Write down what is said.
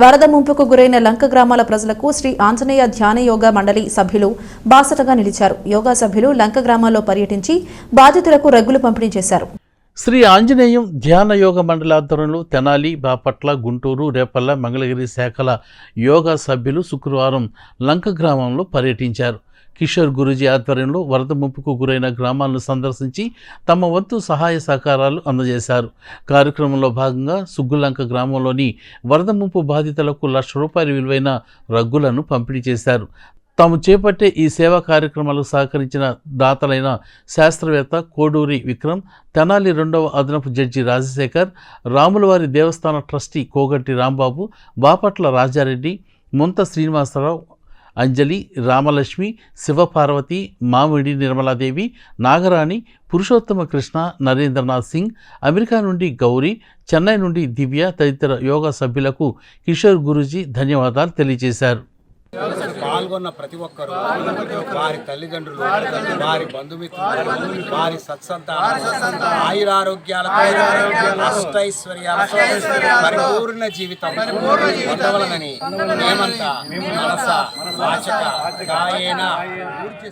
వరద ముంపుకు గురైన లంక గ్రామాల ప్రజలకు శ్రీ ఆంజనేయ ధ్యాన యోగా మండలి సభ్యులు బాసటగా నిలిచారు. యోగా సభ్యులు లంక గ్రామాల్లో పర్యటించి బాధితులకు రగ్గులు పంపిణీ చేశారు. శ్రీ ఆంజనేయం ధ్యాన యోగ మండలి ఆధ్వర్యంలో తెనాలి బాపట్ల గుంటూరు రేపల్ల మంగళగిరి శాఖల యోగా సభ్యులు శుక్రవారం లంక గ్రామంలో పర్యటించారు. కిషోర్ గురూజీ ఆధ్వర్యంలో వరద ముంపుకు గురైన గ్రామాలను సందర్శించి తమ వంతు సహాయ సహకారాలు అందజేశారు. కార్యక్రమంలో భాగంగా సుగ్గులంక గ్రామంలోని వరద ముంపు బాధితులకు లక్ష రూపాయల విలువైన రగ్గులను పంపిణీ చేశారు. తాము చేపట్టే ఈ సేవా కార్యక్రమాలకు సహకరించిన దాతలైన శాస్త్రవేత్త కోడూరి విక్రమ్ తెనాలి రెండవ అదనపు జడ్జి రాజశేఖర్ రాములవారి దేవస్థాన ట్రస్టీ కోగట్టి రాంబాబు బాపట్ల రాజారెడ్డి ముంత శ్రీనివాసరావు అంజలి రామలక్ష్మి శివపార్వతి మామిడి నిర్మలాదేవి నాగరాణి పురుషోత్తమ కృష్ణ నరేంద్రనాథ్ సింగ్ అమెరికా నుండి గౌరీ చెన్నై నుండి దివ్య తదితర యోగా సభ్యులకు కిషోర్ గురూజీ ధన్యవాదాలు తెలియజేశారు. పాల్గొన్న ప్రతి ఒక్కరూ వారి తల్లిదండ్రులు వారి బంధుమిత్రులు వారి సత్సంతానం ఆయురారోగ్యాలతో అష్టైశ్వర్యాలతో పరిపూర్ణ జీవితం పొందవలనని మేమంతా మనస వాచక కాయేన పూర్తి